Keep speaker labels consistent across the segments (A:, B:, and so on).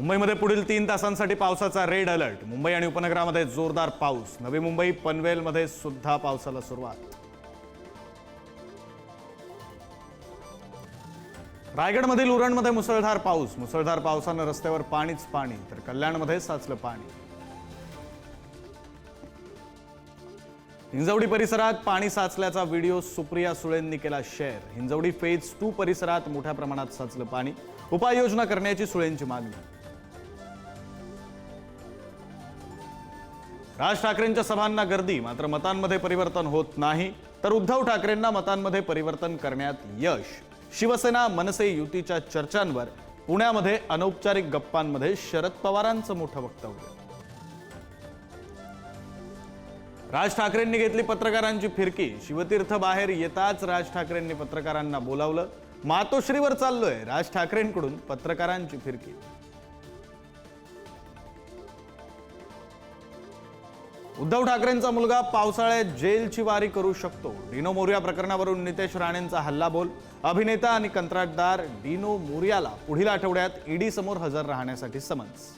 A: मुंबईमध्ये पुढील तीन तासांसाठी पावसाचा रेड अलर्ट. मुंबई आणि उपनगरामध्ये जोरदार पाऊस. नवी मुंबई पनवेलमध्ये सुद्धा पावसाला सुरुवात. रायगडमधील उरणमध्ये मुसळधार पाऊस. मुसळधार पावसानं रस्त्यावर पाणीच पाणी तर कल्याणमध्ये साचलं पाणी. हिंजवडी परिसरात पाणी साचल्याचा व्हिडिओ सुप्रिया सुळेंनी केला शेअर. हिंजवडी फेज टू परिसरात मोठ्या प्रमाणात साचलं पाणी. उपाययोजना करण्याची सुळेंची मागणी. राज ठाकरेंच्या सभांना गर्दी मात्र मतांमध्ये परिवर्तन होत नाही. तर उद्धव ठाकरेंना मतांमध्ये परिवर्तन करण्यात यश. शिवसेना मनसे युतीच्या चर्चांवर पुण्यामध्ये अनौपचारिक गप्पांमध्ये शरद पवारांचं मोठं वक्तव्य. राज ठाकरेंनी घेतली पत्रकारांची फिरकी. शिवतीर्थ बाहेर येताच राज ठाकरेंनी पत्रकारांना बोलावलं. मातोश्रीवर चाललोय. राज ठाकरेंकडून पत्रकारांची फिरकी. उद्धव ठाकरेंचा मुलगा पावसाळ्यात जेलची वारी करू शकतो. डिनो मोरिया प्रकरणावरून नितेश राणेंचा हल्लाबोल. अभिनेता आणि कंत्राटदार डिनो मोरियाला पुढील आठवड्यात ईडी समोर हजर राहण्यासाठी समन्स.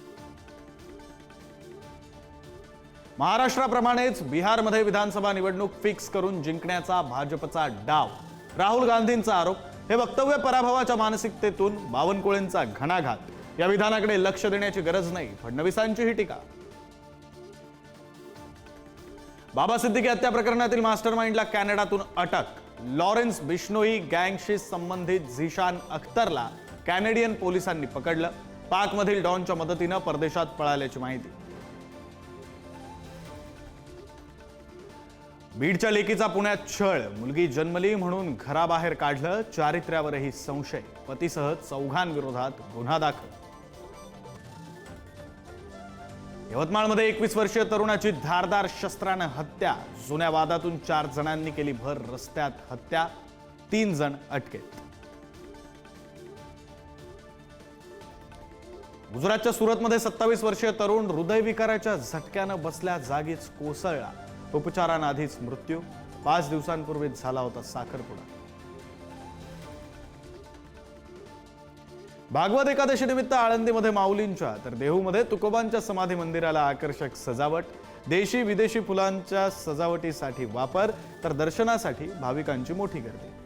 A: महाराष्ट्राप्रमाणेच बिहारमध्ये विधानसभा निवडणूक फिक्स करून जिंकण्याचा भाजपचा डाव. राहुल गांधींचा आरोप. हे वक्तव्य पराभवाच्या मानसिकतेतून बावनकुळेंचा घणाघात. या विधानाकडे लक्ष देण्याची गरज नाही. फडणवीसांची ही टीका. बाबा सिद्दीकी हत्या प्रकरणातील मास्टर माइंडला कॅनडातून अटक. लॉरेन्स बिश्नोई गँगशी संबंधित झिशान अख्तरला कॅनेडियन पोलिसांनी पकडलं. पाकमधील डॉनच्या मदतीनं परदेशात पळाल्याची माहिती. बीडच्या लेकीचा पुण्यात छळ. मुलगी जन्मली म्हणून घराबाहेर काढलं. चारित्र्यावरही संशय. पतीसह चौघांविरोधात गुन्हा दाखल. यवतमाळमध्ये एकवीस वर्षीय तरुणाची धारदार शस्त्रानं हत्या. जुन्या वादातून चार जणांनी केली भर रस्त्यात हत्या तीन जण अटकेत. गुजरातच्या सुरतमध्ये सत्तावीस वर्षीय तरुण हृदयविकाराच्या झटक्यानं बसल्या जागीच कोसळला. उपचारांआधीच मृत्यू. पाच दिवसांपूर्वीच झाला होता साखरपुडा. भागवत एकादशीनिमित्त आळंदीमध्ये माऊलींच्या तर देहूमध्ये तुकोबांच्या समाधी मंदिराला आकर्षक सजावट देशी विदेशी फुलांच्या सजावटीसाठी वापर तर दर्शनासाठी भाविकांची मोठी गर्दी.